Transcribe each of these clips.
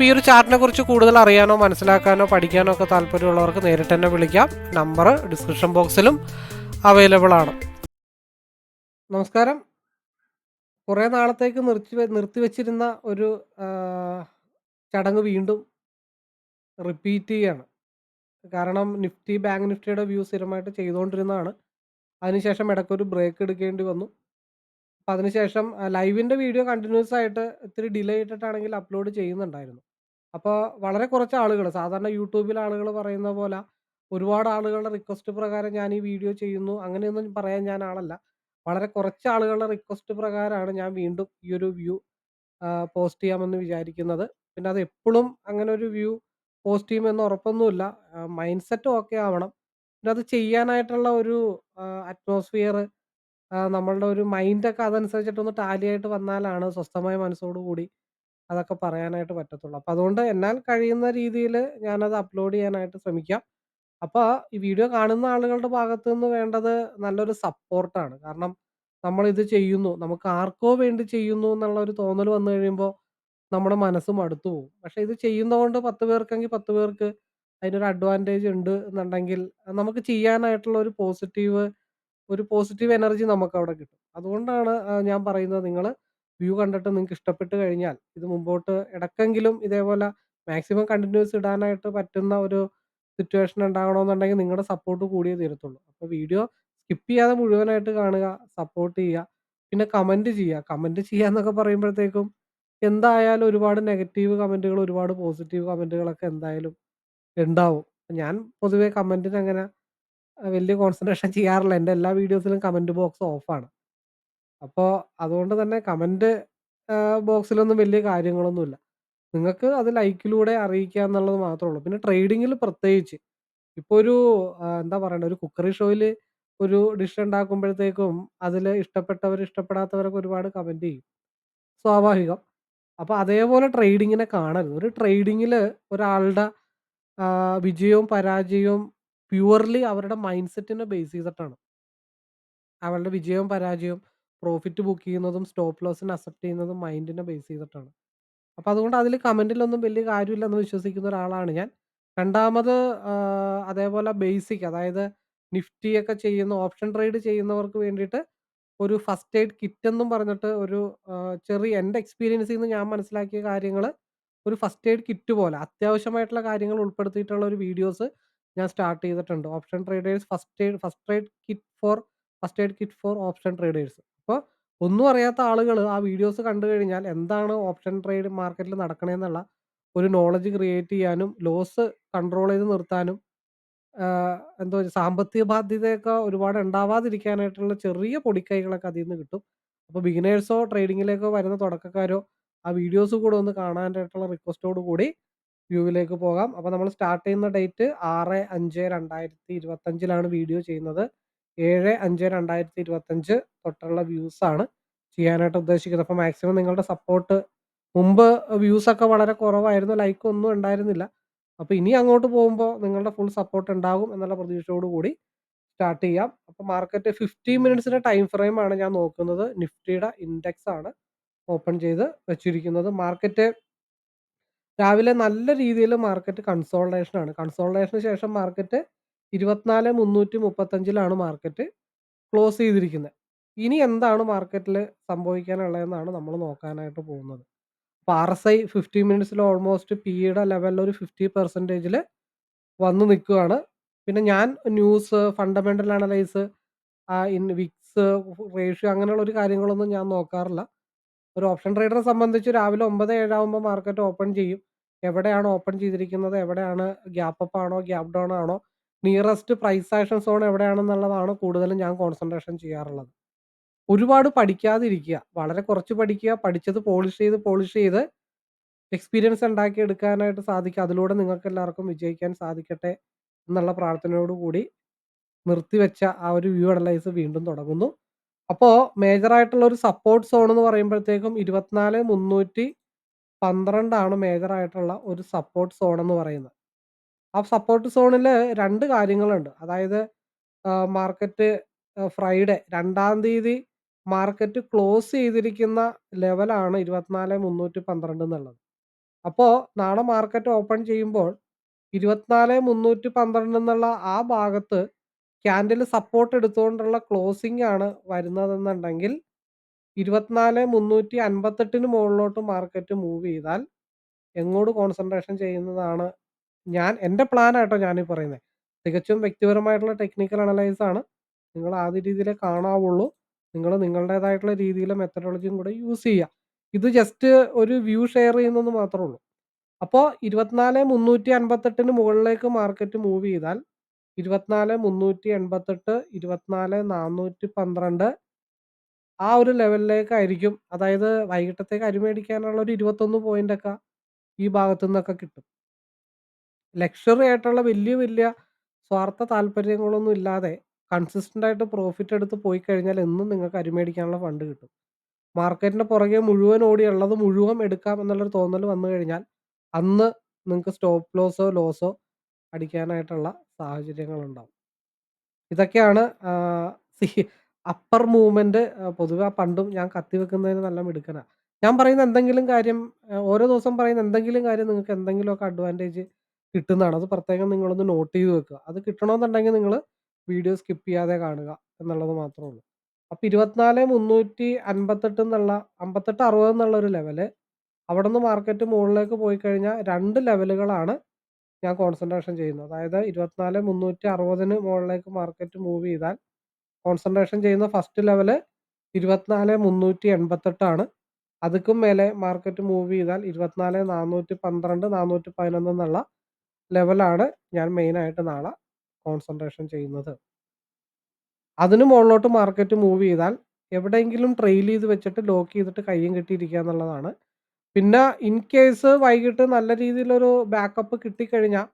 അപ്പോൾ ഈ ഒരു ചാർട്ടിനെ കുറിച്ച് കൂടുതൽ അറിയാനോ മനസ്സിലാക്കാനോ പഠിക്കാനോ ഒക്കെ താല്പര്യമുള്ളവർക്ക് നേരിട്ട് തന്നെ വിളിക്കാം. നമ്പർ ഡിസ്ക്രിപ്ഷൻ ബോക്സിലും അവൈലബിൾ ആണ്. നമസ്കാരം. കുറേ നാളത്തേക്ക് നിർത്തി നിർത്തിവെച്ചിരുന്ന ഒരു ചടങ്ങ് വീണ്ടും റിപ്പീറ്റ് ചെയ്യാണ്. കാരണം നിഫ്റ്റി ബാങ്ക് നിഫ്റ്റിയുടെ വ്യൂ സ്ഥിരമായിട്ട് ചെയ്തുകൊണ്ടിരുന്നതാണ് അതിനുശേഷം ഇടയ്ക്കൊരു ബ്രേക്ക് എടുക്കേണ്ടി വന്നു. അപ്പോൾ അതിനുശേഷം ലൈവിന്റെ വീഡിയോ കണ്ടിന്യൂസ് ആയിട്ട് ഇത്തിരി ഡിലേ ഇട്ടിട്ടാണെങ്കിൽ അപ്ലോഡ് ചെയ്യുന്നുണ്ടായിരുന്നു. അപ്പോൾ വളരെ കുറച്ച് ആളുകൾ സാധാരണ യൂട്യൂബിൽ ആളുകൾ പറയുന്ന പോലെ ഒരുപാട് ആളുകളുടെ റിക്വസ്റ്റ് പ്രകാരം ഞാൻ ഈ വീഡിയോ ചെയ്യുന്നു. അങ്ങനെയൊന്നും പറയാൻ ഞാൻ ആളല്ല. വളരെ കുറച്ച് ആളുകളുടെ റിക്വസ്റ്റ് പ്രകാരമാണ് ഞാൻ വീണ്ടും ഈ ഒരു വ്യൂ പോസ്റ്റ് ചെയ്യാമെന്ന് വിചാരിക്കുന്നത്. പിന്നെ അത് എപ്പോഴും അങ്ങനെ ഒരു വ്യൂ പോസ്റ്റ് ചെയ്യുമെന്ന് ഉറപ്പൊന്നുമില്ല. മൈൻഡ് സെറ്റ് ഓക്കെ ആവണം. പിന്നെ അത് ചെയ്യാനായിട്ടുള്ള ഒരു അറ്റ്മോസ്ഫിയർ നമ്മളുടെ ഒരു മൈൻഡൊക്കെ അതനുസരിച്ചിട്ടൊന്ന് ടാലി ആയിട്ട് വന്നാലാണ് സ്വസ്ഥമായ മനസ്സോടു കൂടി അതൊക്കെ പറയാനായിട്ട് പറ്റത്തുള്ളൂ. അപ്പൊ അതുകൊണ്ട് എന്നാൽ കഴിയുന്ന രീതിയിൽ ഞാനത് അപ്ലോഡ് ചെയ്യാനായിട്ട് ശ്രമിക്കാം. അപ്പൊ ഈ വീഡിയോ കാണുന്ന ആളുകളുടെ ഭാഗത്ത് നിന്ന് വേണ്ടത് നല്ലൊരു സപ്പോർട്ടാണ്. കാരണം നമ്മളിത് ചെയ്യുന്നു. നമുക്ക് ആർക്കോ വേണ്ടി ചെയ്യുന്നു എന്നുള്ള ഒരു തോന്നൽ വന്നു കഴിയുമ്പോൾ നമ്മുടെ മനസ്സ് മടുത്തു പോകും. പക്ഷെ ഇത് ചെയ്യുന്നതുകൊണ്ട് 10 പേർക്കെങ്കിൽ 10 പേർക്ക് അതിനൊരു അഡ്വാന്റേജ് ഉണ്ട് എന്നുണ്ടെങ്കിൽ നമുക്ക് ചെയ്യാനായിട്ടുള്ള ഒരു പോസിറ്റീവ് ഒരു പോസിറ്റീവ് എനർജി നമുക്ക് അവിടെ കിട്ടും. അതുകൊണ്ടാണ് ഞാൻ പറയുന്നത് നിങ്ങൾ വ്യൂ കണ്ടിട്ട് നിങ്ങൾക്ക് ഇഷ്ടപ്പെട്ട് കഴിഞ്ഞാൽ ഇത് മുമ്പോട്ട് ഇടയ്ക്കെങ്കിലും ഇതേപോലെ മാക്സിമം കണ്ടിന്യൂസ് ഇടാനായിട്ട് പറ്റുന്ന ഒരു സിറ്റുവേഷൻ ഉണ്ടാകണമെന്നുണ്ടെങ്കിൽ നിങ്ങളുടെ സപ്പോർട്ട് കൂടിയേ തീരത്തുള്ളൂ. അപ്പോൾ വീഡിയോ സ്കിപ്പ് ചെയ്യാതെ മുഴുവനായിട്ട് കാണുക, സപ്പോർട്ട് ചെയ്യുക. പിന്നെ കമന്റ് ചെയ്യുക. കമന്റ് ചെയ്യുക എന്നൊക്കെ പറയുമ്പോഴത്തേക്കും എന്തായാലും ഒരുപാട് നെഗറ്റീവ് കമന്റുകൾ ഒരുപാട് പോസിറ്റീവ് കമന്റുകളൊക്കെ എന്തായാലും ഉണ്ടാവും. ഞാൻ പൊതുവേ കമന്റിന് അങ്ങനെ വലിയ കോൺസെൻട്രേഷൻ ചെയ്യാറില്ല. എന്റെ എല്ലാ വീഡിയോസിലും കമന്റ് ബോക്സ് ഓഫാണ്. അപ്പോ അതുകൊണ്ട് തന്നെ കമന്റ് ബോക്സിലൊന്നും വലിയ കാര്യങ്ങളൊന്നുമില്ല. നിങ്ങൾക്ക് അത് ലൈക്കിലൂടെ അറിയിക്കുക എന്നുള്ളത് മാത്രമേ ഉള്ളൂ. പിന്നെ ട്രേഡിങ്ങിൽ പ്രത്യേകിച്ച് ഇപ്പൊ ഒരു എന്താ പറയണ്ടേ ഒരു കുക്കറി ഷോയിൽ ഒരു ഡിഷ് ഉണ്ടാക്കുമ്പോഴത്തേക്കും അതിൽ ഇഷ്ടപ്പെട്ടവര് ഇഷ്ടപ്പെടാത്തവരൊക്കെ ഒരുപാട് കമന്റ് ചെയ്യും. സ്വാഭാവികം. അപ്പോൾ അതേപോലെ ട്രേഡിങ്ങിനെ കാണരുത്. ഒരു ട്രേഡിങ്ങിൽ ഒരാളുടെ വിജയവും പരാജയവും പ്യുവർലി അവരുടെ മൈൻഡ് സെറ്റിനെ ബേസ് ചെയ്തിട്ടാണ്. അവളുടെ വിജയവും പരാജയവും പ്രോഫിറ്റ് ബുക്ക് ചെയ്യുന്നതും സ്റ്റോപ്പ് ലോസിനെ അക്സെപ്റ്റ് ചെയ്യുന്നതും മൈൻഡിനെ ബേസ് ചെയ്തിട്ടാണ്. അപ്പോൾ അതുകൊണ്ട് അതിൽ കമന്റിലൊന്നും വലിയ കാര്യമില്ലെന്ന് വിശ്വസിക്കുന്ന ഒരാളാണ് ഞാൻ. രണ്ടാമത് അതേപോലെ ബേസിക് അതായത് നിഫ്റ്റിയൊക്കെ ചെയ്യുന്ന ഓപ്ഷൻ ട്രേഡ് ചെയ്യുന്നവർക്ക് വേണ്ടിയിട്ട് ഒരു ഫസ്റ്റ് എയ്ഡ് കിറ്റ് എന്നും പറഞ്ഞിട്ട് ഒരു ചെറിയ എന്റെ എക്സ്പീരിയൻസിൽ നിന്ന് ഞാൻ മനസ്സിലാക്കിയ കാര്യങ്ങൾ ഒരു ഫസ്റ്റ് എയ്ഡ് കിറ്റ് പോലെ അത്യാവശ്യമായിട്ടുള്ള കാര്യങ്ങൾ ഉൾപ്പെടുത്തിയിട്ടുള്ള ഒരു വീഡിയോസ് ഞാൻ സ്റ്റാർട്ട് ചെയ്തിട്ടുണ്ട്. Option traders first aid first aid kit for first aid kit for option traders. അപ്പൊ ഒന്നും അറിയാത്ത ആളുകൾ ആ വീഡിയോസ് കണ്ടു കഴിഞ്ഞാൽ എന്താണ് ഓപ്ഷൻ ട്രേഡ് മാർക്കറ്റിൽ നടക്കണേന്നുള്ള ഒരു നോളജ് ക്രിയേറ്റ് ചെയ്യാനും ലോസ് കൺട്രോൾ ചെയ്ത് നിർത്താനും എന്തോ സാമ്പത്തിക ബാധ്യതയൊക്കെ ഒരുപാട് ഉണ്ടാവാതിരിക്കാനായിട്ടുള്ള ചെറിയ പൊടിക്കൈകളൊക്കെ അതിൽ നിന്ന് കിട്ടും. അപ്പോൾ ബിഗിനേഴ്സോ ട്രേഡിങ്ങിലേക്കോ വരുന്ന തുടക്കക്കാരോ ആ വീഡിയോസ് കൂടെ ഒന്ന് കാണാനായിട്ടുള്ള റിക്വസ്റ്റോട് കൂടി വ്യൂവിലേക്ക് പോകാം. അപ്പോൾ നമ്മൾ സ്റ്റാർട്ട് ചെയ്യുന്ന ഡേറ്റ് 6/5/2025ലാണ് വീഡിയോ ചെയ്യുന്നത്. 7/5/2025 തൊട്ടുള്ള വ്യൂസ് ആണ് ചെയ്യാനായിട്ട് ഉദ്ദേശിക്കുന്നത്. അപ്പോൾ മാക്സിമം നിങ്ങളുടെ സപ്പോർട്ട് മുമ്പ് വ്യൂസ് ഒക്കെ വളരെ കുറവായിരുന്നു. ലൈക്ക് ഒന്നും ഉണ്ടായിരുന്നില്ല. അപ്പോൾ ഇനി അങ്ങോട്ട് പോകുമ്പോൾ നിങ്ങളുടെ ഫുൾ സപ്പോർട്ട് ഉണ്ടാകും എന്നുള്ള പ്രതീക്ഷയോട് കൂടി സ്റ്റാർട്ട് ചെയ്യാം. അപ്പോൾ മാർക്കറ്റ് 50 മിനിറ്റ്സിന്റെ ടൈം ഫ്രെയിം ആണ് ഞാൻ നോക്കുന്നത്. നിഫ്റ്റിയുടെ ഇൻഡെക്സ് ആണ് ഓപ്പൺ ചെയ്ത് വെച്ചിരിക്കുന്നത്. മാർക്കറ്റ് രാവിലെ നല്ല രീതിയിൽ മാർക്കറ്റ് കൺസോൾട്ടേഷൻ ആണ്. കൺസോൾട്ടേഷന് ശേഷം മാർക്കറ്റ് 24,335ലാണ് മാർക്കറ്റ് ക്ലോസ് ചെയ്തിരിക്കുന്നത്. ഇനി എന്താണ് മാർക്കറ്റിൽ സംഭവിക്കാനുള്ളതെന്നാണ് നമ്മൾ നോക്കാനായിട്ട് പോകുന്നത്. അപ്പോൾ ആർ എസ് ഐ ഫിഫ്റ്റി മിനിറ്റ്സിൽ ഓൾമോസ്റ്റ് പിയുടെ ലെവലിൽ ഒരു ഫിഫ്റ്റി പെർസെന്റേജിൽ വന്ന് നിൽക്കുകയാണ്. പിന്നെ ഞാൻ news fundamental analyse in VIX ratio അങ്ങനെയുള്ള ഒരു കാര്യങ്ങളൊന്നും ഞാൻ നോക്കാറില്ല. ഒരു ഓപ്ഷൻ ട്രേഡറെ സംബന്ധിച്ച് രാവിലെ ഒമ്പത് ഏഴാകുമ്പോൾ മാർക്കറ്റ് ഓപ്പൺ ചെയ്യും. എവിടെയാണ് ഓപ്പൺ ചെയ്തിരിക്കുന്നത്? എവിടെയാണ് ഗ്യാപ്പ് അപ്പ് ആണോ? ഗ്യാപ്പ് ഡൗൺ ആണോ? നിയറസ്റ്റ് പ്രൈസ് ആക്ഷൻ സോൺ എവിടെയാണെന്നുള്ളതാണ് കൂടുതലും ഞാൻ കോൺസെൻട്രേഷൻ ചെയ്യാറുള്ളത്. ഒരുപാട് പഠിക്കാതിരിക്കുക. വളരെ കുറച്ച് പഠിക്കുക. പഠിച്ചത് പോളിഷ് ചെയ്ത് പോളിഷ് ചെയ്ത് എക്സ്പീരിയൻസ് ഉണ്ടാക്കി എടുക്കാനായിട്ട് സാധിക്കും അതിലൂടെ നിങ്ങൾക്ക് എല്ലാവർക്കും വിജയിക്കാൻ സാധിക്കട്ടെ എന്നുള്ള പ്രാർത്ഥനയോട് കൂടി നിർത്തിവെച്ച ആ ഒരു വ്യൂ അനലൈസ് വീണ്ടും തുടങ്ങുന്നു. അപ്പോൾ മേജറായിട്ടുള്ള ഒരു സപ്പോർട്ട് സോൺ എന്ന് പറയുമ്പോഴത്തേക്കും ഇരുപത്തിനാല് മുന്നൂറ്റി പന്ത്രണ്ടാണ് മേജറായിട്ടുള്ള ഒരു സപ്പോർട്ട് സോൺ എന്ന് പറയുന്നത്. ആ സപ്പോർട്ട് സോണിൽ രണ്ട് കാര്യങ്ങളുണ്ട്. അതായത് മാർക്കറ്റ് ഫ്രൈഡേ രണ്ടാം തീയതി മാർക്കറ്റ് ക്ലോസ് ചെയ്തിരിക്കുന്ന ലെവലാണ് ഇരുപത്തിനാല് മുന്നൂറ്റി പന്ത്രണ്ട് എന്നുള്ളത്. അപ്പോൾ നാളെ മാർക്കറ്റ് ഓപ്പൺ ചെയ്യുമ്പോൾ ഇരുപത്തിനാല് മുന്നൂറ്റി പന്ത്രണ്ട് എന്നുള്ള ആ ഭാഗത്ത് ക്യാൻഡിൽ സപ്പോർട്ട് എടുത്തുകൊണ്ടുള്ള ക്ലോസിംഗ് ആണ് വരുന്നതെന്നുണ്ടെങ്കിൽ ഇരുപത്തിനാല് മുന്നൂറ്റി അൻപത്തെട്ടിന് മുകളിലോട്ട് മാർക്കറ്റ് മൂവ് ചെയ്താൽ എങ്ങോട്ട് കോൺസെൻട്രേഷൻ ചെയ്യുന്നതാണ് ഞാൻ എന്റെ പ്ലാനായിട്ടോ ഞാനീ പറയുന്നത് തികച്ചും വ്യക്തിപരമായിട്ടുള്ള ടെക്നിക്കൽ അനലൈസ് ആണ്. നിങ്ങൾ ആദ്യ രീതിയിലേ കാണാവുള്ളൂ. നിങ്ങൾ നിങ്ങളുടേതായിട്ടുള്ള രീതിയിലെ മെത്തഡോളജിയും കൂടെ യൂസ് ചെയ്യുക ഇത് ജസ്റ്റ് ഒരു വ്യൂ ഷെയർ ചെയ്യുന്നെന്ന് മാത്രമേ ഉള്ളൂ. മുന്നൂറ്റി അൻപത്തെട്ടിന് മുകളിലേക്ക് മാർക്കറ്റ് മൂവ് ചെയ്താൽ ഇരുപത്തിനാല് മുന്നൂറ്റി എൺപത്തെട്ട് ഇരുപത്തിനാല് നാനൂറ്റി പന്ത്രണ്ട് ആ ഒരു ലെവലിലേക്കായിരിക്കും അതായത് വൈകിട്ടത്തേക്ക് അരി മേടിക്കാനുള്ള ഒരു ഇരുപത്തൊന്ന് പോയിന്റ് ഒക്കെ ഈ ഭാഗത്തു നിന്നൊക്കെ കിട്ടും. ലക്ഷറി ആയിട്ടുള്ള വലിയ വലിയ സ്വാർത്ഥ താല്പര്യങ്ങളൊന്നും ഇല്ലാതെ കൺസിസ്റ്റന്റ് ആയിട്ട് പ്രോഫിറ്റ് എടുത്ത് പോയി കഴിഞ്ഞാൽ എന്നും നിങ്ങൾക്ക് അരിമേടിക്കാനുള്ള ഫണ്ട് കിട്ടും. മാർക്കറ്റിന്റെ പുറകെ മുഴുവൻ ഓടി ഉള്ളത് മുഴുവൻ എടുക്കാം എന്നുള്ളൊരു തോന്നൽ വന്നു കഴിഞ്ഞാൽ അന്ന് നിങ്ങൾക്ക് സ്റ്റോപ്പ് ലോസോ ലോസോ അടിക്കാനായിട്ടുള്ള സാഹചര്യങ്ങളുണ്ടാവും. ഇതൊക്കെയാണ് സി അപ്പർ മൂവ്മെന്റ് പൊതുവെ പണ്ടും ഞാൻ കത്തി വെക്കുന്നതിന് നല്ല മിടുക്കനാ. ഞാൻ പറയുന്ന എന്തെങ്കിലും കാര്യം ഓരോ ദിവസം പറയുന്ന എന്തെങ്കിലും കാര്യം നിങ്ങൾക്ക് എന്തെങ്കിലുമൊക്കെ അഡ്വാന്റേജ് കിട്ടുന്നതാണ്. അത് പ്രത്യേകം നിങ്ങളൊന്ന് നോട്ട് ചെയ്ത് വെക്കുക. അത് കിട്ടണമെന്നുണ്ടെങ്കിൽ നിങ്ങൾ വീഡിയോ സ്കിപ്പ് ചെയ്യാതെ കാണുക എന്നുള്ളത് മാത്രമേ ഉള്ളൂ. ഇരുപത്തിനാല് മുന്നൂറ്റി അൻപത്തെട്ട് എന്നുള്ള അമ്പത്തെട്ട് അറുപത് എന്നുള്ള ഒരു ലെവൽ അവിടെ നിന്ന് മാർക്കറ്റ് മുകളിലേക്ക് പോയി കഴിഞ്ഞാൽ രണ്ട് ലെവലുകളാണ് ഞാൻ കോൺസെൻട്രേഷൻ ചെയ്യുന്നത്. അതായത് ഇരുപത്തിനാല് മുന്നൂറ്റി അറുപതിന് മുകളിലേക്ക് മാർക്കറ്റ് മൂവ് ചെയ്താൽ കോൺസെൻട്രേഷൻ ചെയ്യുന്ന ഫസ്റ്റ് ലെവൽ ഇരുപത്തിനാല് മുന്നൂറ്റി എൺപത്തെട്ടാണ് അതുക്കും മേലെ മാർക്കറ്റ് മൂവ് ചെയ്താൽ ഇരുപത്തിനാല് നാനൂറ്റി പന്ത്രണ്ട് നാനൂറ്റി പതിനൊന്ന് എന്നുള്ള ലെവലാണ് ഞാൻ മെയിനായിട്ട് നാളെ കോൺസെൻട്രേഷൻ ചെയ്യുന്നത്. അതിന് മുകളിലോട്ട് മാർക്കറ്റ് മൂവ് ചെയ്താൽ എവിടെയെങ്കിലും ട്രെയിൽ ചെയ്ത് വെച്ചിട്ട് ലോക്ക് ചെയ്തിട്ട് കയ്യും കെട്ടിയിരിക്കുക എന്നുള്ളതാണ്. പിന്നെ ഇൻ കേസ് വൈകിട്ട് നല്ല രീതിയിലൊരു ബാക്കപ്പ് കിട്ടിക്കഴിഞ്ഞാൽ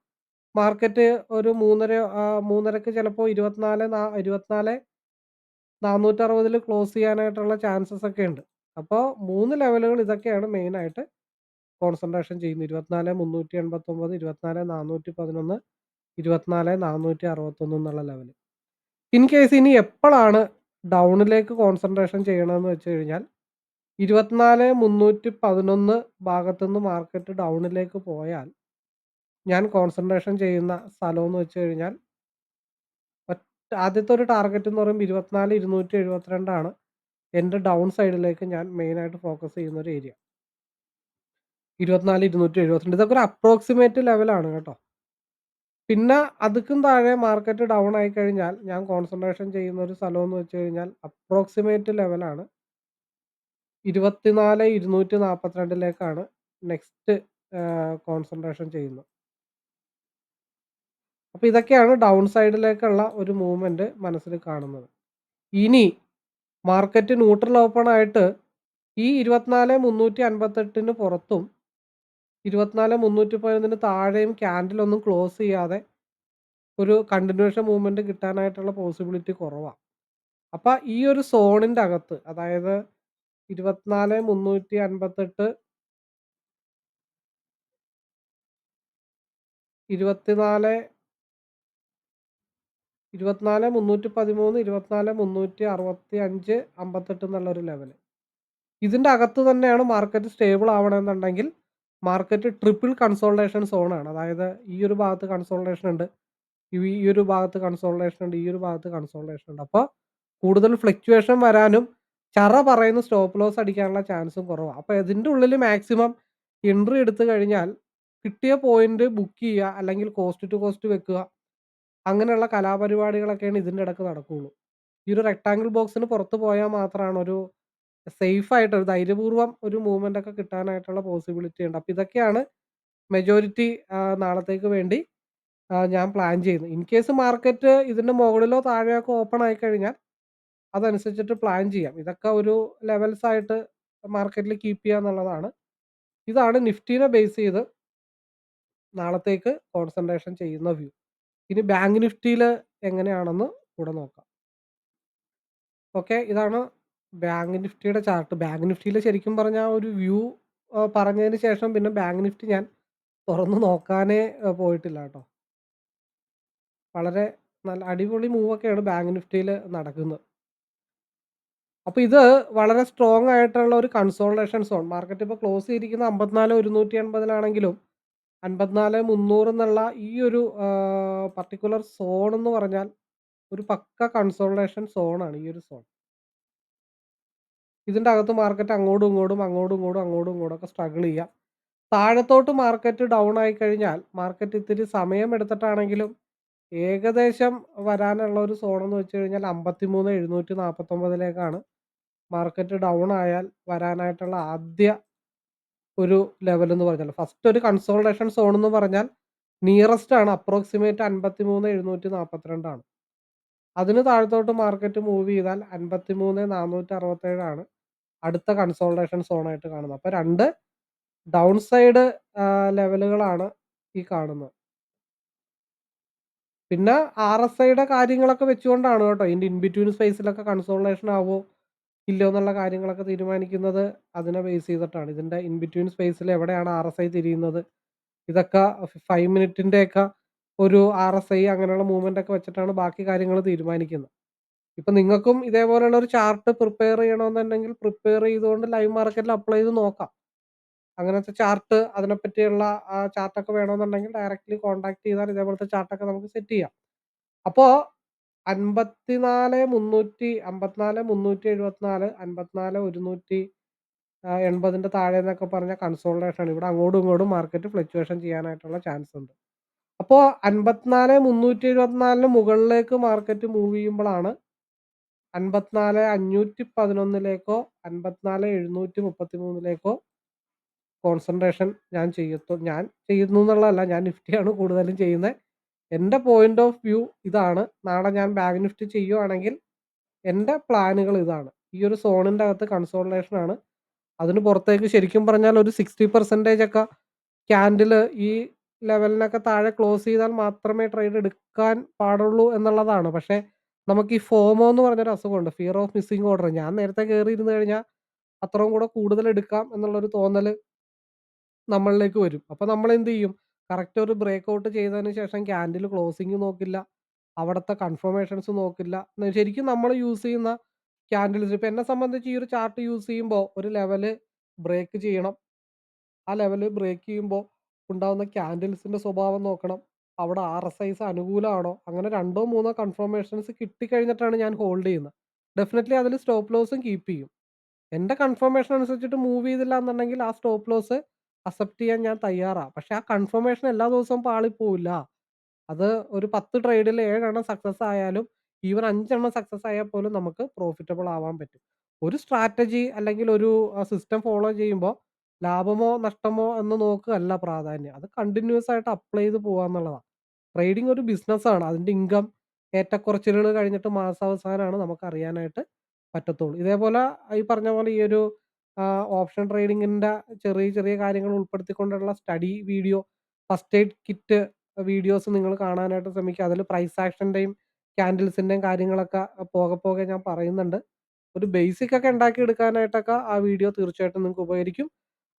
മാർക്കറ്റ് ഒരു മൂന്നര മൂന്നരക്ക് ചിലപ്പോൾ ഇരുപത്തിനാല് ഇരുപത്തിനാല് നാനൂറ്ററുപതിൽ ക്ലോസ് ചെയ്യാനായിട്ടുള്ള ചാൻസസ് ഒക്കെ ഉണ്ട്. അപ്പോൾ മൂന്ന് ലെവലുകൾ ഇതൊക്കെയാണ് മെയിനായിട്ട് കോൺസെൻട്രേഷൻ ചെയ്യുന്നു. ഇരുപത്തിനാല് മുന്നൂറ്റി എൺപത്തി ഒമ്പത് ഇരുപത്തിനാല് നാനൂറ്റി പതിനൊന്ന് ഇരുപത്തിനാല് നാനൂറ്റി അറുപത്തൊന്ന് എന്നുള്ള ലെവൽ ഇൻ കേസ് ഇനി എപ്പോഴാണ് ഡൗണിലേക്ക് കോൺസെൻട്രേഷൻ ചെയ്യണമെന്ന് വെച്ച് കഴിഞ്ഞാൽ ഇരുപത്തിനാല് മുന്നൂറ്റി പതിനൊന്ന് ഭാഗത്തുനിന്ന് മാർക്കറ്റ് ഡൗണിലേക്ക് പോയാൽ ഞാൻ കോൺസെൻട്രേഷൻ ചെയ്യുന്ന സ്ഥലം എന്ന് വെച്ച് കഴിഞ്ഞാൽ ആദ്യത്തെ ഒരു ടാർഗറ്റ് എന്ന് പറയുമ്പോൾ ഇരുപത്തിനാല് ഇരുന്നൂറ്റി എഴുപത്തിരണ്ടാണ് എന്റെ ഡൗൺ സൈഡിലേക്ക് ഞാൻ മെയിനായിട്ട് ഫോക്കസ് ചെയ്യുന്ന ഒരു ഏരിയ ഇരുപത്തിനാല് ഇരുന്നൂറ്റി എഴുപത്തിരണ്ട് ഇതൊക്കെ ഒരു അപ്രോക്സിമേറ്റ് ലെവലാണ് കേട്ടോ. പിന്നെ അതുക്കും താഴെ മാർക്കറ്റ് ഡൗൺ ആയി കഴിഞ്ഞാൽ ഞാൻ കോൺസെൻട്രേഷൻ ചെയ്യുന്ന ഒരു സ്ഥലം എന്ന് വെച്ച് കഴിഞ്ഞാൽ അപ്രോക്സിമേറ്റ് ലെവലാണ് ഇരുപത്തിനാല് ഇരുന്നൂറ്റി നാൽപ്പത്തിരണ്ടിലേക്കാണ് നെക്സ്റ്റ് കോൺസെൻട്രേഷൻ ചെയ്യുന്നത്. അപ്പോൾ ഇതൊക്കെയാണ് ഡൗൺ സൈഡിലേക്കുള്ള ഒരു മൂവ്മെന്റ് മനസ്സിൽ കാണുന്നത്. ഇനി മാർക്കറ്റ് ന്യൂട്രൽ ഓപ്പൺ ആയിട്ട് ഈ ഇരുപത്തിനാല് മുന്നൂറ്റി അൻപത്തെട്ടിന് പുറത്തും ഇരുപത്തിനാല് മുന്നൂറ്റി പതിനൊന്നിന് താഴെയും ക്യാൻഡിലൊന്നും ക്ലോസ് ചെയ്യാതെ ഒരു കണ്ടിന്യൂഷൻ മൂവ്മെന്റ് കിട്ടാനായിട്ടുള്ള പോസിബിലിറ്റി കുറവാണ് അപ്പോൾ ഈ ഒരു സോണിന്റെ അകത്ത് അതായത് ഇരുപത്തിനാല് മുന്നൂറ്റി അൻപത്തെട്ട് ഇരുപത്തിനാല് ഇരുപത്തിനാല് മുന്നൂറ്റി പതിമൂന്ന് ഇരുപത്തിനാല് മുന്നൂറ്റി അറുപത്തി അഞ്ച് അമ്പത്തെട്ട് എന്നുള്ളൊരു ലെവൽ ഇതിന്റെ അകത്ത് തന്നെയാണ് മാർക്കറ്റ് സ്റ്റേബിൾ ആവണമെന്നുണ്ടെങ്കിൽ മാർക്കറ്റ് ട്രിപ്പിൾ കൺസോൾട്ടേഷൻ സോണാണ്. അതായത് ഈ ഒരു ഭാഗത്ത് കൺസോൾട്ടേഷൻ ഉണ്ട് ഈ ഒരു ഭാഗത്ത് കൺസോൾട്ടേഷൻ ഉണ്ട് ഈ ഒരു ഭാഗത്ത് കൺസോൾട്ടേഷൻ ഉണ്ട്. അപ്പോൾ കൂടുതൽ ഫ്ലക്ച്വേഷൻ വരാനും ചറ പറയുന്ന സ്റ്റോപ്പ് ലോസ് അടിക്കാനുള്ള ചാൻസും കുറവാണ് അപ്പോൾ ഇതിന്റെ ഉള്ളിൽ മാക്സിമം എൻട്രി എടുത്തു കഴിഞ്ഞാൽ കിട്ടിയ പോയിന്റ് ബുക്ക് ചെയ്യുക അല്ലെങ്കിൽ കോസ്റ്റ് ടു കോസ്റ്റ് വെക്കുക അങ്ങനെയുള്ള കലാപരിപാടികളൊക്കെയാണ് ഇതിന്റെ ഇടയ്ക്ക് നടക്കുകയുള്ളൂ ഈ ഒരു റെക്ടാങ്കിൾ ബോക്സിന് പുറത്ത് പോയാൽ മാത്രമാണ് ഒരു സേഫ് ആയിട്ട് ഒരു ധൈര്യപൂർവം ഒരു മൂവ്മെന്റ് ഒക്കെ കിട്ടാനായിട്ടുള്ള പോസിബിലിറ്റി ഉണ്ട്. അപ്പോൾ ഇതൊക്കെയാണ് മെജോറിറ്റി നാളത്തേക്ക് വേണ്ടി ഞാൻ പ്ലാൻ ചെയ്യുന്നത്. ഇൻ കേസ് മാർക്കറ്റ് ഇതിന്റെ മുകളിലോ താഴെയോ ഒക്കെ ഓപ്പൺ ആയി കഴിഞ്ഞാൽ അതനുസരിച്ചിട്ട് പ്ലാൻ ചെയ്യാം. ഇതൊക്കെ ഒരു ലെവൽസ് ആയിട്ട് മാർക്കറ്റിൽ കീപ്പ് ചെയ്യുക എന്നുള്ളതാണ്. ഇതാണ് നിഫ്റ്റീനെ ബേസ് ചെയ്ത് നാളത്തേക്ക് കോൺസെൻട്രേഷൻ ചെയ്യുന്ന വ്യൂ. ഇനി ബാങ്ക് നിഫ്റ്റിയിൽ എങ്ങനെയാണെന്ന് കൂടെ നോക്കാം. ഓക്കെ? ഇതാണ് ബാങ്ക് നിഫ്റ്റിയുടെ ചാർട്ട്. ബാങ്ക് നിഫ്റ്റിയിൽ ശരിക്കും പറഞ്ഞാൽ ഒരു വ്യൂ പറഞ്ഞതിന് ശേഷം പിന്നെ ബാങ്ക് നിഫ്റ്റി ഞാൻ തുറന്ന് നോക്കാനേ പോയിട്ടില്ല കേട്ടോ. വളരെ നല്ല അടിപൊളി മൂവൊക്കെയാണ് ബാങ്ക് നിഫ്റ്റിയിൽ നടക്കുന്നത്. അപ്പോൾ ഇത് വളരെ സ്ട്രോങ് ആയിട്ടുള്ള ഒരു കൺസോൾട്ടേഷൻ സോൺ മാർക്കറ്റ് ഇപ്പോൾ ക്ലോസ് ചെയ്തിരിക്കുന്ന അമ്പത്തിനാല് ഒരുന്നൂറ്റി എൺപതിലാണെങ്കിലും അൻപത്തിനാല് മുന്നൂറ് എന്നുള്ള ഈ ഒരു പർട്ടിക്കുലർ സോൺ എന്ന് പറഞ്ഞാൽ ഒരു പക്ക കൺസോൾട്ടേഷൻ സോണാണ് ഈ ഒരു സോൺ ഇതിന്റെ അകത്ത് മാർക്കറ്റ് അങ്ങോട്ടും ഇങ്ങോട്ടും അങ്ങോട്ടും ഇങ്ങോട്ടും അങ്ങോട്ടും ഇങ്ങോട്ടും ഒക്കെ സ്ട്രഗിൾ ചെയ്യാം. താഴത്തോട്ട് മാർക്കറ്റ് ഡൗൺ ആയി കഴിഞ്ഞാൽ മാർക്കറ്റ് ഇത്തിരി സമയം എടുത്തിട്ടാണെങ്കിലും ഏകദേശം വരാനുള്ള ഒരു സോൺ എന്ന് വെച്ച് കഴിഞ്ഞാൽ അമ്പത്തി മൂന്ന് എഴുന്നൂറ്റി നാൽപ്പത്തൊമ്പതിലേക്കാണ് മാർക്കറ്റ് ഡൗൺ ആയാൽ വരാനായിട്ടുള്ള ആദ്യ ഒരു ലെവൽ എന്ന് പറഞ്ഞാൽ. ഫസ്റ്റ് ഒരു കൺസോൾട്ടേഷൻ സോൺ എന്ന് പറഞ്ഞാൽ നിയറസ്റ്റ് ആണ് അപ്രോക്സിമേറ്റ് അൻപത്തി മൂന്ന് എഴുന്നൂറ്റി നാൽപ്പത്തിരണ്ടാണ് അതിന് താഴത്തോട്ട് മാർക്കറ്റ് മൂവ് ചെയ്താൽ അൻപത്തി മൂന്ന് നാനൂറ്റി അറുപത്തേഴാണ് അടുത്ത കൺസോൾട്ടേഷൻ സോണായിട്ട് കാണുന്നത്. അപ്പോൾ രണ്ട് ഡൗൺ സൈഡ് ലെവലുകളാണ് ഈ കാണുന്നത്. പിന്നെ ആർ എസ് ഐയുടെ കാര്യങ്ങളൊക്കെ വെച്ചുകൊണ്ടാണ് കേട്ടോ ഇതിന്റെ ഇൻബിറ്റ്വീൻ സ്പേസിലൊക്കെ കൺസോൾട്ടേഷൻ ആവോ ഇല്ലയോ എന്നുള്ള കാര്യങ്ങളൊക്കെ തീരുമാനിക്കുന്നത് അതിനെ ബേസ് ചെയ്തിട്ടാണ്. ഇതിന്റെ ഇൻബിറ്റ്വീൻ സ്പേസിൽ എവിടെയാണ് ആർ എസ് ഐ തിരിയുന്നത്? ഇതൊക്കെ ഫൈവ് മിനിറ്റിന്റെയൊക്കെ ഒരു ആർ എസ് ഐ അങ്ങനെയുള്ള മൂവ്മെന്റ് ഒക്കെ വെച്ചിട്ടാണ് ബാക്കി കാര്യങ്ങൾ തീരുമാനിക്കുന്നത്. ഇപ്പം നിങ്ങൾക്കും ഇതേപോലെയുള്ള ഒരു ചാർട്ട് പ്രിപ്പയർ ചെയ്യണമെന്നുണ്ടെങ്കിൽ പ്രിപ്പയർ ചെയ്തുകൊണ്ട് ലൈവ് മാർക്കറ്റിൽ അപ്ലൈ ചെയ്ത് നോക്കാം. അങ്ങനത്തെ ചാർട്ട് അതിനെപ്പറ്റിയുള്ള ആ ചാർട്ടൊക്കെ വേണമെന്നുണ്ടെങ്കിൽ ഡയറക്റ്റ്ലി കോൺടാക്ട് ചെയ്താൽ ഇതേപോലത്തെ ചാർട്ടൊക്കെ നമുക്ക് സെറ്റ് ചെയ്യാം. അൻപത്തിനാല് മുന്നൂറ്റി എഴുപത്തിനാല് അൻപത്തിനാല് ഒരുന്നൂറ്റി എൺപതിന്റെ താഴെ എന്നൊക്കെ പറഞ്ഞ കൺസോൾട്ടേഷൻ ഇവിടെ അങ്ങോട്ടും ഇങ്ങോട്ടും മാർക്കറ്റ് ഫ്ലക്ച്വേഷൻ ചെയ്യാനായിട്ടുള്ള ചാൻസ് ഉണ്ട്. അൻപത്തിനാല് മുന്നൂറ്റി എഴുപത്തിനാലിന് മുകളിലേക്ക് മാർക്കറ്റ് മൂവ് ചെയ്യുമ്പോഴാണ് അൻപത്തിനാല് അഞ്ഞൂറ്റി പതിനൊന്നിലേക്കോ അൻപത്തിനാല് എഴുന്നൂറ്റി മുപ്പത്തി മൂന്നിലേക്കോ കോൺസെൻട്രേഷൻ ഞാൻ ചെയ്യത്തു. ഞാൻ ചെയ്യുന്നു എന്നുള്ളതല്ല ഞാൻ നിഫ്റ്റിയാണ് കൂടുതലും ചെയ്യുന്നത്. എന്റെ പോയിന്റ് ഓഫ് വ്യൂ ഇതാണ്. നാളെ ഞാൻ ബാങ്ക് നിഫ്റ്റി ചെയ്യുവാണെങ്കിൽ എന്റെ പ്ലാനുകൾ ഇതാണ്. ഈ ഒരു സോണിന്റെ അകത്ത് കൺസോൾട്ടേഷൻ ആണ്. അതിന് പുറത്തേക്ക് ശരിക്കും പറഞ്ഞാൽ ഒരു സിക്സ്റ്റി പെർസെന്റേജ് ഒക്കെ ക്യാൻഡിൽ ഈ ലെവലിനൊക്കെ താഴെ ക്ലോസ് ചെയ്താൽ മാത്രമേ ട്രേഡ് എടുക്കാൻ പാടുള്ളൂ എന്നുള്ളതാണ്. പക്ഷേ നമുക്ക് ഈ ഫോമോ എന്ന് പറഞ്ഞൊരു അസുഖമുണ്ട്. ഫിയർ ഓഫ് മിസ്സിങ് ഓർഡർ ഞാൻ നേരത്തെ കയറി ഇരുന്ന് കഴിഞ്ഞാൽ അത്രയും കൂടെ കൂടുതൽ എടുക്കാം എന്നുള്ളൊരു തോന്നൽ നമ്മളിലേക്ക് വരും. അപ്പോൾ നമ്മൾ എന്ത് ചെയ്യും? കറക്റ്റ് ഒരു ബ്രേക്ക് ഔട്ട് ചെയ്തതിന് ശേഷം ക്യാൻഡിൽ ക്ലോസിങ് നോക്കില്ല. അവിടുത്തെ കൺഫർമേഷൻസ് നോക്കില്ല. ന- ശരിക്കും നമ്മൾ യൂസ് ചെയ്യുന്ന ക്യാൻഡിൽസ് ഇപ്പം എന്നെ സംബന്ധിച്ച് ഈ ഒരു ചാർട്ട് യൂസ് ചെയ്യുമ്പോൾ ഒരു ലെവൽ ബ്രേക്ക് ചെയ്യണം. ആ ലെവൽ ബ്രേക്ക് ചെയ്യുമ്പോൾ ഉണ്ടാകുന്ന ക്യാൻഡിൽസിന്റെ സ്വഭാവം നോക്കണം. അവിടെ ആർ എസ് ഐസ് അനുകൂലമാണോ അങ്ങനെ രണ്ടോ മൂന്നോ കൺഫർമേഷൻസ് കിട്ടിക്കഴിഞ്ഞിട്ടാണ് ഞാൻ ഹോൾഡ് ചെയ്യുന്നത്. ഡെഫിനറ്റ്ലി അതിൽ സ്റ്റോപ്പ് ലോസും കീപ്പ് ചെയ്യും. എന്റെ കൺഫർമേഷൻ അനുസരിച്ചിട്ട് മൂവ് ചെയ്തില്ല എന്നുണ്ടെങ്കിൽ ആ സ്റ്റോപ്പ് ലോസ് അക്സെപ്റ്റ് ചെയ്യാൻ ഞാൻ തയ്യാറാണ് പക്ഷെ ആ കൺഫർമേഷൻ എല്ലാ ദിവസവും പാളിപ്പോവില്ല അത് ഒരു പത്ത് ട്രേഡിൽ ഏഴെണ്ണം സക്സസ് ആയാലും ഈവൻ അഞ്ചെണ്ണം സക്സസ് ആയാൽ പോലും നമുക്ക് പ്രോഫിറ്റബിൾ ആവാൻ പറ്റും. ഒരു സ്ട്രാറ്റജി അല്ലെങ്കിൽ ഒരു സിസ്റ്റം ഫോളോ ചെയ്യുമ്പോൾ ലാഭമോ നഷ്ടമോ എന്ന് നോക്കുക അല്ല പ്രാധാന്യം. അത് കണ്ടിന്യൂസ് ആയിട്ട് അപ്ലൈ ചെയ്ത് പോകുക എന്നുള്ളതാണ് ട്രേഡിംഗ് ഒരു ബിസിനസ്സാണ്. അതിന്റെ ഇൻകം ഏറ്റക്കുറച്ചിലുകൾ കഴിഞ്ഞിട്ട് മാസാവസാനമാണ് നമുക്ക് അറിയാനായിട്ട് പറ്റത്തുള്ളൂ. ഇതേപോലെ ഈ പറഞ്ഞ പോലെ ഈ ഒരു ഓപ്ഷൻ ട്രേഡിങ്ങിന്റെ ചെറിയ ചെറിയ കാര്യങ്ങൾ ഉൾപ്പെടുത്തിക്കൊണ്ടുള്ള study video first aid kit videos നിങ്ങൾ കാണാനായിട്ട് ശ്രമിക്കുക. അതിൽ പ്രൈസ് ആക്ഷന്റെയും ക്യാൻഡിൽസിന്റെയും കാര്യങ്ങളൊക്കെ പോകെ പോകെ ഞാൻ പറയുന്നുണ്ട്. ഒരു ബേസിക് ഒക്കെ ഉണ്ടാക്കി എടുക്കാനായിട്ടൊക്കെ ആ വീഡിയോ തീർച്ചയായിട്ടും നിങ്ങൾക്ക് ഉപകരിക്കും.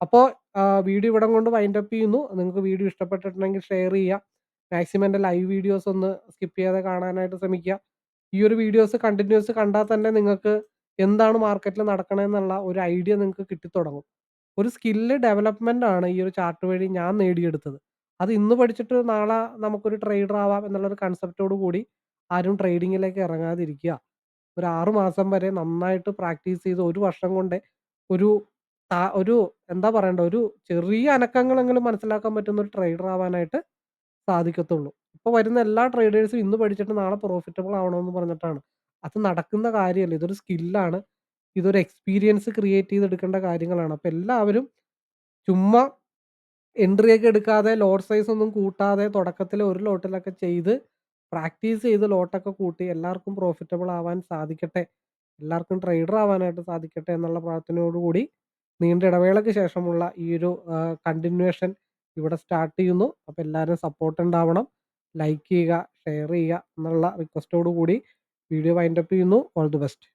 അപ്പോൾ വീഡിയോ ഇവിടം കൊണ്ട് വൈൻഡപ്പ് ചെയ്യുന്നു. നിങ്ങൾക്ക് വീഡിയോ ഇഷ്ടപ്പെട്ടിട്ടുണ്ടെങ്കിൽ ഷെയർ ചെയ്യുക. മാക്സിമം എന്റെ ലൈവ് വീഡിയോസ് ഒന്ന് സ്കിപ്പ് ചെയ്യാതെ കാണാനായിട്ട് ശ്രമിക്കുക. ഈ ഒരു വീഡിയോസ് കണ്ടിന്യൂസ് കണ്ടാൽ തന്നെ നിങ്ങൾക്ക് എന്താണ് മാർക്കറ്റിൽ നടക്കണമെന്നുള്ള ഒരു ഐഡിയ നിങ്ങൾക്ക് കിട്ടിത്തുടങ്ങും. ഒരു സ്കില്ല് ഡെവലപ്മെന്റ് ആണ് ഈ ഒരു ചാർട്ട് വഴി ഞാൻ നേടിയെടുത്തത്. അത് ഇന്ന് പഠിച്ചിട്ട് നാളെ നമുക്കൊരു ട്രേഡർ ആവാം എന്നുള്ളൊരു കൺസെപ്റ്റോട് കൂടി ആരും ട്രേഡിങ്ങിലേക്ക് ഇറങ്ങാതിരിക്കുക. ഒരു ആറു മാസം വരെ നന്നായിട്ട് പ്രാക്ടീസ് ചെയ്ത് ഒരു വർഷം കൊണ്ട് ഒരു ഒരു എന്താ പറയണ്ട ഒരു ചെറിയ അനക്കങ്ങളെങ്കിലും മനസ്സിലാക്കാൻ പറ്റുന്ന ഒരു ട്രേഡർ ആവാനായിട്ട് സാധിക്കത്തുള്ളൂ. ഇപ്പൊ വരുന്ന എല്ലാ ട്രേഡേഴ്സും ഇന്ന് പഠിച്ചിട്ട് നാളെ പ്രോഫിറ്റബിൾ ആവണമെന്ന് പറഞ്ഞിട്ടാണ്. അത് നടക്കുന്ന കാര്യമല്ല. ഇതൊരു സ്കില്ലാണ് ഇതൊരു എക്സ്പീരിയൻസ് ക്രിയേറ്റ് ചെയ്തെടുക്കേണ്ട കാര്യങ്ങളാണ്. അപ്പൊ എല്ലാവരും ചുമ്മാ എൻട്രി ഒക്കെ എടുക്കാതെ ലോട്ട് സൈസ് ഒന്നും കൂട്ടാതെ തുടക്കത്തിൽ ഒരു ലോട്ടിലൊക്കെ ചെയ്ത് പ്രാക്ടീസ് ചെയ്ത് ലോട്ടൊക്കെ കൂട്ടി എല്ലാവർക്കും പ്രോഫിറ്റബിൾ ആവാൻ സാധിക്കട്ടെ. എല്ലാവർക്കും ട്രേഡർ ആവാനായിട്ട് സാധിക്കട്ടെ എന്നുള്ള പ്രാർത്ഥനയോടുകൂടി നീണ്ട ഇടവേളയ്ക്ക് ശേഷമുള്ള ഈ ഒരു കണ്ടിന്യൂവേഷൻ ഇവിടെ സ്റ്റാർട്ട് ചെയ്യുന്നു. അപ്പോൾ എല്ലാവരും സപ്പോർട്ട് ഉണ്ടാവണം. ലൈക്ക് ചെയ്യുക ഷെയർ ചെയ്യുക എന്നുള്ള റിക്വസ്റ്റോടു കൂടി വീഡിയോ വൈൻഡപ്പ് ചെയ്യുന്നു. All the best